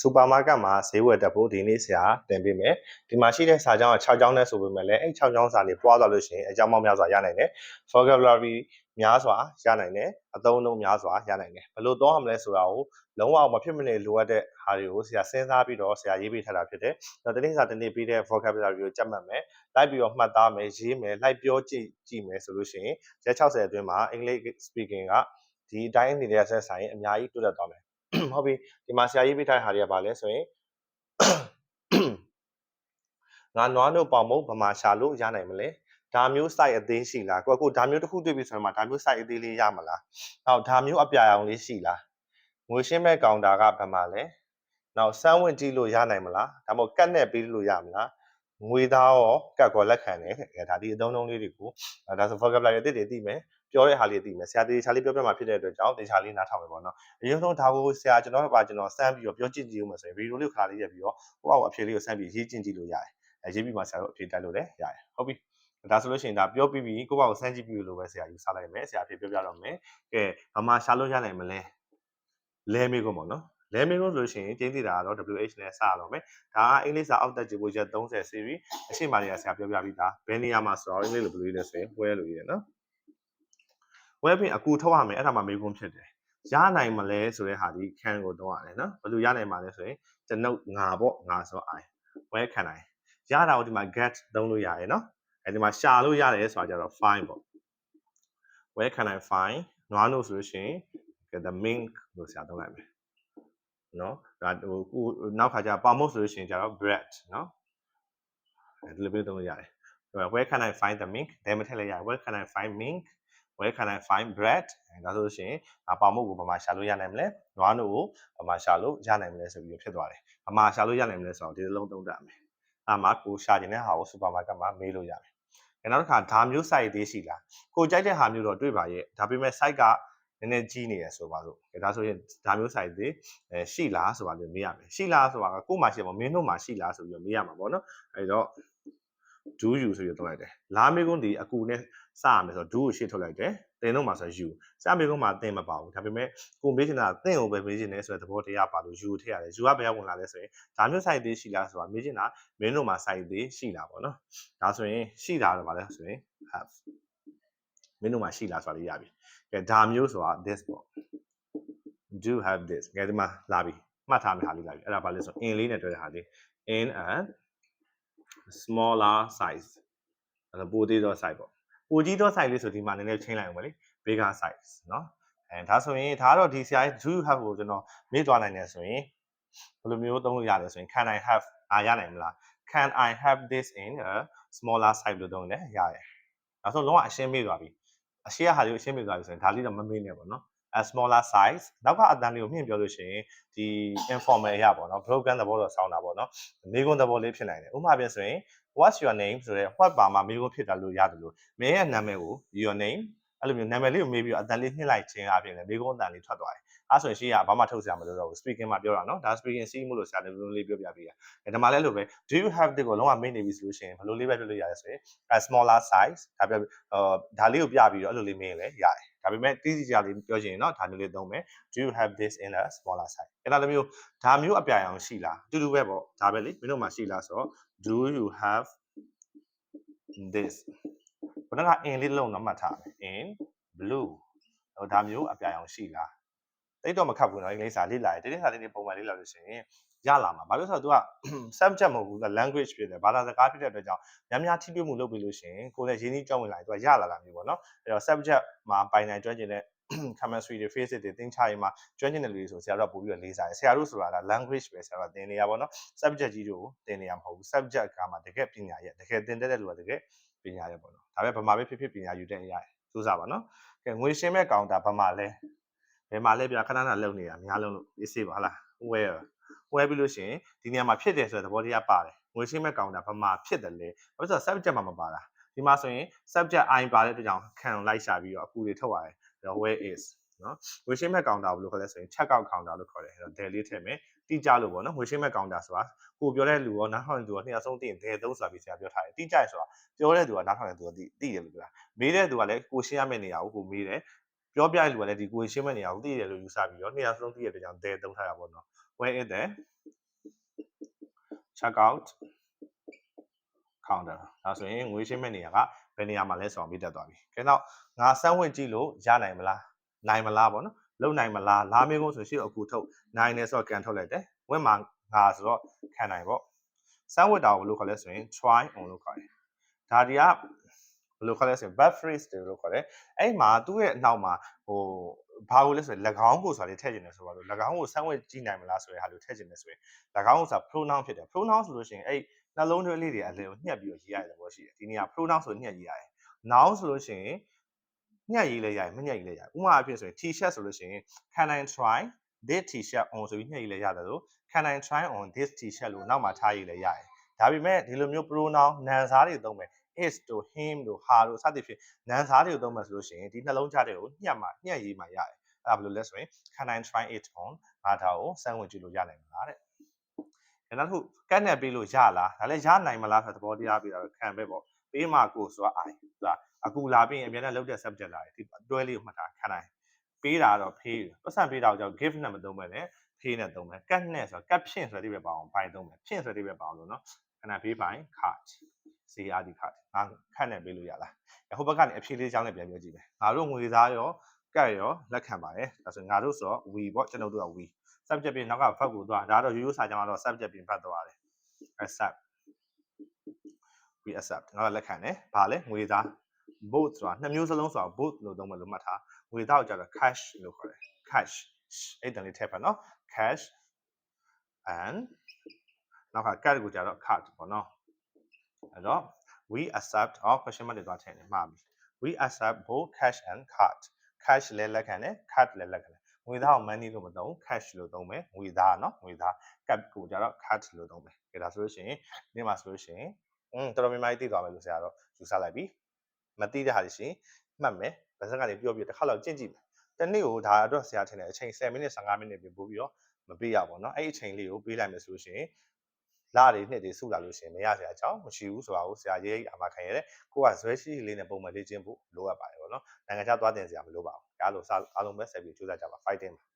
စူပါမားကတ်မှာဈေးဝယ်တက်ဖို့ဒီနေ့ဆရာတင်ပေးမယ်ဒီမှာရှိတဲ့စာကြောင်းက6ကြောင်းနဲ့ဆိုပေမဲ့လည်းအဲ့6ကြောင်းစာတွေပွားသွားလို့ရှိရင်အကြောင်းပေါင်းများစွာရနိုင်တယ် vocabulary များစွာရနိုင်တယ်အသုံးအနှုန်းများစွာရနိုင်တယ်ဘယ်လိုသုံးရမလဲဆိုတာကိုလုံးဝမဖြစ်မနေလိုအပ်တဲ့ဟာတွေကိုဆရာစဉ်းစားပြီးတော့ဆရာရေးပေးထားတာဖြစ်တယ်။တော့တနေ့စာတနေ့ပြီးတဲ့ vocabulary ကိုကြက်မှတ်မယ်။လိုက်ပြီးတော့မှတ်သားမယ်ရေးမယ်လိုက်ပြောကြည့်ကြည့်မယ်ဆိုလို့ရှိရင်ရက်60အတွင်းမှာ English speaking ကဒီအတိုင်းနေတဲ့ဆက်ဆိုင်အများကြီးတိုးတက်သွားမယ်။ ဟုတ်ပြီဒီမှာဆရာရေးပေးထားတဲ့ဟာတွေကဘာလဲဆိုရင်ငါနွားတို့ပေါင်မုတ်ဗမာရှာလို့ရနိုင်မလဲဒါမျိုး site အသေးရှိလားကိုကကိုဒါမျိုးတစ်ခုတွေ့ပြီဆိုရင်မှဒါမျိုး site အသေးလေးရမလားနောက်ဒါမျိုးအပြာရောင်လေးရှိလားငွေရှင်းမဲ့ကောင်တာကဘယ်မှာလဲနောက်စမ်းဝင်ကြည့်လို့ရနိုင်မလားဒါမှမဟုတ်ကတ်နဲ့ပေးလို့ရမလားငွေသားရောကတ်ကောလက်ခံတယ်အဲဒါဒီအသုံးလုံးလေးတွေကိုဒါဆို vocabulary အသစ်တွေသိမယ် ပြောတဲ့ဟာလေးသိမယ်ဆရာတေချာလေးပြောပြမှာဖြစ်တဲ့အတွက်ကြောင့်တေချာလေးနားထောင်မယ်ပေါ့နော်အရင်ဆုံးဒါကိုဆရာကျွန်တော်ကကျွန်တော်စမ်းပြီးတော့ပြောကြည့်ကြည့်ဦးမယ်ဆိုရင်ဗီဒီယိုလေးကိုခါလေးရက်ပြီးတော့ဟိုအောက်အဖြေလေးကိုစမ်းပြီးရေးကျင်ကြည့်လို့ရတယ်အဲရေးပြီးမှဆရာတို့အဖြေတက်လို့လည်းရတယ်ဟုတ်ပြီဒါဆိုလို့ရှိရင်ဒါပြောပြီးပြီကိုယ့်ဘာကိုစမ်းကြည့်ပြီးလို့ပဲဆရာယူဆလိုက်မယ်ဆရာအဖြေပြောပြတော့မယ်ကဲဘာမှရှာလို့ရနိုင်မလဲလဲမေးကုန်ပေါ့နော်လဲမေးကုန်ဆိုလို့ရှိရင်ကျင်းသေးတာကတော့ WH နဲ့စရတော့မယ်ဒါကအင်္ဂလိပ်စာအောက်တက်ကြည့်ဖို့ရက်30 series အရှိမလေးကဆရာပြောပြပြီးသားဘယ်နေရာမှာဆိုတော့အင်္ဂလိပ်လိုဘယ်လိုရေးလဲဆိုရင်ဝဲလို့ရေးတယ်နော် ဝဲပြင်အကူထုတ်ရမယ်အဲ့ဒါမှမေးခွန်းဖြစ်တယ်ရနိုင်မလဲဆိုတဲ့ဟာဒီ can ကိုတော့ရတယ်နော်ဘယ်လိုရနိုင်မှာလဲဆိုရင်ကျွန်ုပ်ငါပေါ့ငါဆို i ဝဲခံနိုင်ရတာကိုဒီမှာ get သုံးလို့ရတယ်နော်အဲဒီမှာရှာလို့ရတယ်ဆိုတာကြတော့ find ပေါ့ where can i find နွားလို့ဆိုလို့ရှိရင် the mink လို့ဆရာသုံးလိုက်မယ်နော်ဒါဟိုခုနောက်ခါကျပါမို့ဆိုလို့ရှိရင်ကျတော့ bread နော်အဲဒီလိုမျိုးသုံးလို့ရတယ် where can i find the mink ဒါမှထည့်လိုက်ရ where can i find mink where can i find bread ဒါဆိုလို့ရှိရင်အပါမို့ကိုဘာမှရှာလို့ရနိုင်မလဲနွားလို့ကိုဘာမှရှာလို့ရနိုင်မလဲဆိုပြီးဖြစ်သွားတယ်ဘာမှရှာလို့ရနိုင်မလဲဆိုတော့ဒီလုံးသုံးတတ်မယ်အဲ့မှာကိုရှာခြင်းတဲ့ဟာကိုစူပါမားကတ်မှာမေးလို့ရတယ်။နောက်တစ်ခါဒါမျိုး site သေးရှိလား။ကိုကြိုက်တဲ့ဟာမျိုးတော့တွေ့ပါရဲ့။ဒါပေမဲ့ site ကနည်းနည်းကြီးနေရဆိုပါစို့။ဒါဆိုရင်ဒါမျိုး site သေးအဲရှိလားဆိုတာလည်းမေးရမယ်။ရှိလားဆိုတာကကို့မှာရှိမှာမင်းတို့မှာရှိလားဆိုပြီးတော့မေးရမှာပေါ့နော်။အဲဒီတော့ do you ဆိုပြီးတော့လိုက်တယ်။လာမေးခွန်းဒီအကူနဲ့စရမယ်ဆိုတော့ do ကိုရှေ့ထုတ်လိုက်တယ်။တင်တော့မှာဆို you ။စမေးခွန်းမှာတင်မပါဘူး။ဒါပေမဲ့ကိုမေးချင်တာတင်ကိုပဲမေးချင်တယ်ဆိုတဲ့သဘောတရားပါလို့ you ကိုထည့်ရတယ်။ you ကဘယ်ရောက်ဝင်လာလဲဆိုရင်ဒါမျိုး site သေးရှိလားဆိုတာမေးချင်တာမင်းတို့မှာ site သေးရှိလားပေါ့နော်။ဒါဆိုရင်ရှိတာတော့ဗာလဲဆိုရင် have မင်းတို့မှာရှိလားဆိုတာလေးရပြီ။ကဲဒါမျိုးဆိုတာ this ပေါ့ do have this ကဲဒီမှာလာပြီမှတ်ထားမယ့်ဟာလေးလာပြီအဲ့ဒါဘာလဲဆို in လေးနဲ့တွဲတဲ့ဟာလေး in a smaller size အဲ့ဒါပိုသေးသော size ပေါ့ပိုကြီးသော size လေးဆိုဒီမှာနည်းနည်းချင်းလိုက်အောင်ပါလေ bigger size เนาะအဲဒါဆိုရင်ဒါကတော့ဒီဆရာ do you have ကိုကျွန်တော်မေ့သွားနိုင်တယ်ဆိုရင်ဘယ်လိုမျိုးသုံးလို့ရလဲဆိုရင် can i have အာရနိုင်မလား can i have this in a smaller size လို့သုံးတယ်ရတယ်ဒါဆိုလုံးဝအရှင်းမေ့သွားပြီအရှင်းဟာလေးကိုအရှင်းမေ့သွားပြီဆိုရင်ဒါလေးတော့မမေ့နဲ့ပေါ့နော် a smaller size နောက်ကအတန်းလေးကိုမြင့်ပြောလို့ရှိရင်ဒီ informal အရာပေါ့နော် broken သဘောတော့ဆောင်းတာပေါ့နော်မိကုန်းသဘောလေးဖြစ်နိုင်တယ်ဥပမာပြဆိုရင် what's your name ဆိုရဲ what ပါမှာမိကုန်းဖြစ်တာလို့ရတယ်လို့မင်းရဲ့နာမည်ကို your name အဲ့လိုမျိုးနာမည်လေးကိုမေးပြီးတော့အတန်လေးနှိမ့်လိုက်ခြင်းအပြင်လည်းမိကုန်းအတန်လေးထွက်သွားတယ်အဲ့ဆိုရင်ရှေ့ကဘာမှထုတ်စရာမလိုတော့ဘူး speaking မှာပြောတာနော်ဒါ speaking စီးမှုလို့ဆရာလည်းလုံးလေးပြောပြပေးရအဲဒါမှလည်းလို့ပဲ do you have တဲ့ကိုလုံးဝမေ့နေပြီဆိုလို့ရှိရင်ဘယ်လိုလေးပဲပြောလို့ရတယ်ဆိုရင် a smaller size ဒါပြအာဒါလေးကိုပြပြီးတော့အဲ့လိုလေးမေးရင်လည်းရတယ် ဒါပေမဲ့တိတိကျကျလေးပြောချင်ရင်တော့ဒါမျိုးလေးသုံးမယ် do you have this in a smaller size အဲ့ဒါမျိုးဒါမျိုးအပြာရောင်ရှိလားတူတူပဲပေါ့ဒါပဲလေမင်းတို့မှာရှိလားဆိုတော့ do you have this ဘယ်တော့က in လေးလုံးတော့မှတ်ထားမယ် in blue ဟိုဒါမျိုးအပြာရောင်ရှိလား တိတ်တော့မခတ်ဘူးနော်အင်္ဂလိပ်စာလေ့လာတယ်တိတိစာလေးတွေပုံမှန်လေ့လာလို့ရှိရင်ရလာမှာဘာလို့ဆိုတော့ तू က subject မဟုတ်ဘူး language ဖြစ်တယ်ဘာသာစကားဖြစ်တဲ့အတွက်ကြောင့်များများထိတွေ့မှုလုပ်ပြီးလို့ရှိရင်ကိုယ်လည်းရင်းနှီးကြောင်းဝင်လာရင် तू ကရလာတာမျိုးပေါ့နော်အဲ့တော့ subject မှာပိုင်နိုင်ကျွမ်းကျင်တဲ့ chemistry တွေ physics တွေသင်ချရင်မှာကျွမ်းကျင်တဲ့လူတွေဆိုဆရာတို့ပို့ပြီးတော့လေးစားတယ်ဆရာတို့ဆိုတာက language ပဲဆရာတို့သင်နေရပါတော့ subject ကြီးတွေကိုသင်နေရမဟုတ်ဘူး subject ကမှတကယ်ပညာရဲ့တကယ်သင်တတ်တဲ့လူကတကယ်ပညာရဲ့ပေါ့နော်ဒါပဲဗမာပဲဖြစ်ဖြစ်ပညာယူတဲ့အရာစူးစားပါနော်ကဲငွေရှင်းမဲ့ကောင်တာဗမာလဲ ယ်မှာလဲပြခဏခဏလုံနေတာများလုံးလို့ရေးစေးပါဟလား where ဝဲပြီးလို့ရှိရင်ဒီနေရာမှာဖြစ်တယ်ဆိုတဲ့သဘောတရားပါတယ်ငွေရှင်းမဲ့ကောင်တာဘာမှဖြစ်တယ်လေဘာလို့ဆိုတော့ subject မှာမပါတာဒီမှာဆိုရင် subject i ပါတဲ့အတွက်ကြောင့်ခံလိုက်ရှာပြီးတော့အကူတွေထုတ်ရတယ်အဲ့တော့ where is နော်ငွေရှင်းမဲ့ကောင်တာဘယ်လိုခေါ်လဲဆိုရင် check out counter လို့ခေါ်တယ်အဲ့တော့ del လေးထည့်မယ်တိကျလို့ပေါ့နော်ငွေရှင်းမဲ့ကောင်တာဆိုတာကိုပြောတဲ့လူရောနားထောင်တဲ့လူရောနှစ်ယောက်ဆုံးသိရင် del သုံးဆိုတာပြီးဆရာပြောထားတယ်တိကျရဆိုတာပြောတဲ့သူကနားထောင်တဲ့သူကသိသိတယ်လို့ပြောတာမေးတဲ့သူကလည်းကိုရှင်းရမယ့်နေရာကိုကိုမေးတယ် ပြောပြတဲ့လူကလည်းဒီကိုရှင်းမဲ့နေရာကိုသိတယ်လို့ယူဆပြီးတော့နှစ်ယောက်ဆုံးသိတဲ့အတွက်ကြောင့် del သုံးထားတာပေါ့နော် where is there check out counter ဒါဆိုရင်ငွေရှင်းမဲ့နေရာကဘယ်နေရာမှာလဲဆိုအောင်ပြီးတက်သွားပြီ။ကဲတော့ငါစမ်းဝင်ကြည့်လို့ရနိုင်မလား။နိုင်မလားပေါ့နော်။လုံနိုင်မလား။လားမေးကုန်းဆိုရှိတော့အခုထုတ်နိုင်နေဆိုတော့ကန်ထုတ်လိုက်တယ်။ဝင်မှာငါဆိုတော့ခံနိုင်ပေါ့။စမ်းဝတ်တာကိုဘယ်လိုခေါ်လဲဆိုရင် try on လို့ခေါ်တယ်။ဒါဒီကဘယ် လိုခေါ်လဲဆိုရင် verb phrase တွေလို့ခေါ်တယ်။အဲ့မှာသူ့ရဲ့အနောက်မှာဟိုဘာလို့လဲဆိုရင်၎င်းကိုဆိုတာလေးထည့်ခြင်းလဲဆိုတော့၎င်းကိုစမ်းဝတ်ကြည့်နိုင်မလားဆိုတဲ့ဟာလို့ထည့်ခြင်းလဲဆိုရင်၎င်းကိုဆိုတာ pronoun ဖြစ်တယ် pronoun ဆိုလို့ရှိရင်အဲ့နှလုံးသွင်းလေးတွေအလယ်ကိုညှက်ပြီးတော့ရေးရတဲ့ဘောရှိတယ်ဒီနေရာ pronoun ဆိုညှက်ရေးရတယ် noun ဆိုလို့ရှိရင်ညှက်ရေးလဲရတယ်မညှက်ရေးလဲရတယ်ဥပမာအဖြစ်ဆိုရင် t-shirt ဆိုလို့ရှိရင် can i try this t-shirt on ဆိုပြီးညှက်ရေးလဲရတယ်လို့ can i try on this t-shirt လို့နောက်မှာထားရေးလဲရတယ်ဒါပေမဲ့ဒီလိုမျိုး pronoun နာမ်စားတွေသုံးမယ် is တို့ him တို့ her တို့စသဖြင့်နာမ်စားတွေကိုသုံးမယ်ဆိုလို့ရှိရင်ဒီနှလုံးကြားတွေကိုညှက်မှာညှက်ရေးမှာရတယ်အဲ့ဒါဘယ်လိုလဲဆိုရင် can i try it on ငါဒါကိုစမ်းဝင်ကြည့်လို့ရနိုင်မလားတဲ့။နောက်တစ်ခုကတ်နဲ့ပေးလို့ရလား။ဒါလည်းရနိုင်မလားဆိုတဲ့သဘောတရားပေးတာတော့ခံပဲပေါ့။ပေးမှာကိုဆိုတာ I ဆိုတာအခုလာပြီးရင်အများနဲ့လောက်တဲ့ subject လာတယ်ဒီတွဲလေးကိုမှတ်တာခံနိုင်။ပေးတာတော့ pay ပတ်စံပေးတာကိုကြောင့် give နဲ့မသုံးပဲနဲ့ pay နဲ့သုံးမယ်။ကတ်နဲ့ဆိုတာကတ်ဖြင့်ဆိုတဲ့ဒီပဲပါအောင်ဘိုင်သုံးမယ်။ဖြင့်ဆိုတဲ့ဒီပဲပါအောင်လို့နော်။ခဏပေးပိုင် card CRD card ငါခတ်နဲ့ပေးလို့ရလား။ဟိုဘက်ကနေအဖြေလေးအကြောင်းနဲ့ပြန်ပြောကြည့်မယ်။ငါတို့ငွေသားရောကတ်ရောလက်ခံပါတယ်။ဒါဆိုငါတို့ဆိုတော့ we ပေါ့ကျွန်တော်တို့က we subject ပြင်နောက်ကဖတ်ကိုသွားဒါတော့ရိုးရိုးစာကြောင်းကတော့ subject ပြင်ဖတ်သွားတယ် accept we accept ငါတို့လက်ခံတယ်ဘာလဲငွေသား both ဆိုတာနှစ်မျိုးစလုံးဆိုတာ both လို့သုံးမယ်လို့မှတ်ထားငွေသားကိုကျတော့ cash လို့ခေါ်တယ် cash အဲ့တန်လေးထည့်ပါနော် cash and နောက်က card ကိုကျတော့ card ပေါ့နော်အဲ့တော့ we accept or question mark တွေသွားထည့်နေမှာပြီ we accept both cash and card cash လည်းလက်ခံတယ် card လည်းလက်ခံတယ်ငွေသားကို money လို့မသုံး cash လို့သုံးမယ်ငွေသားเนาะငွေသား cap ကိုကြတော့ card လို့သုံးမယ်ကြဒါဆိုလို့ရှိရင်ဒီမှာဆိုလို့ရှိရင်อืมတော်တော်များများသိသွားမယ်လို့ဆရာတော့ယူဆလိုက်ပြီမသိတဲ့ဟာတွေရှိရင်မှတ်မယ်ဗစက်ကနေပြောပြီးတစ်ခါလောက်ကြည့်ကြည့်မယ်တနေ့ကိုဒါအတွက်ဆရာထင်တယ်အချိန်10မိနစ်15မိနစ်ပြင်ပို့ပြီးတော့ မပေးရပါတော့เนาะအဲ့ဒီအချိန်လေးကိုပေးလိုက်မယ်ဆိုလို့ရှိရင်လာတွေနှစ်တွေစုလာလို့ရှိရင်မရစရာအကြောင်းမရှိဘူးဆိုတာကိုဆရာရေးအမှာခံရတဲ့ကိုကဇွဲရှိလေးနဲ့ပုံမှန်လေ့ကျင့်ဖို့လိုအပ်ပါတယ်ပေါ့နော်နိုင်ငံခြားသွားတင်စရာမလိုပါဘူးဒါလို့အားလုံးပဲဆက်ပြီးကြိုးစားကြပါ fighting ပါ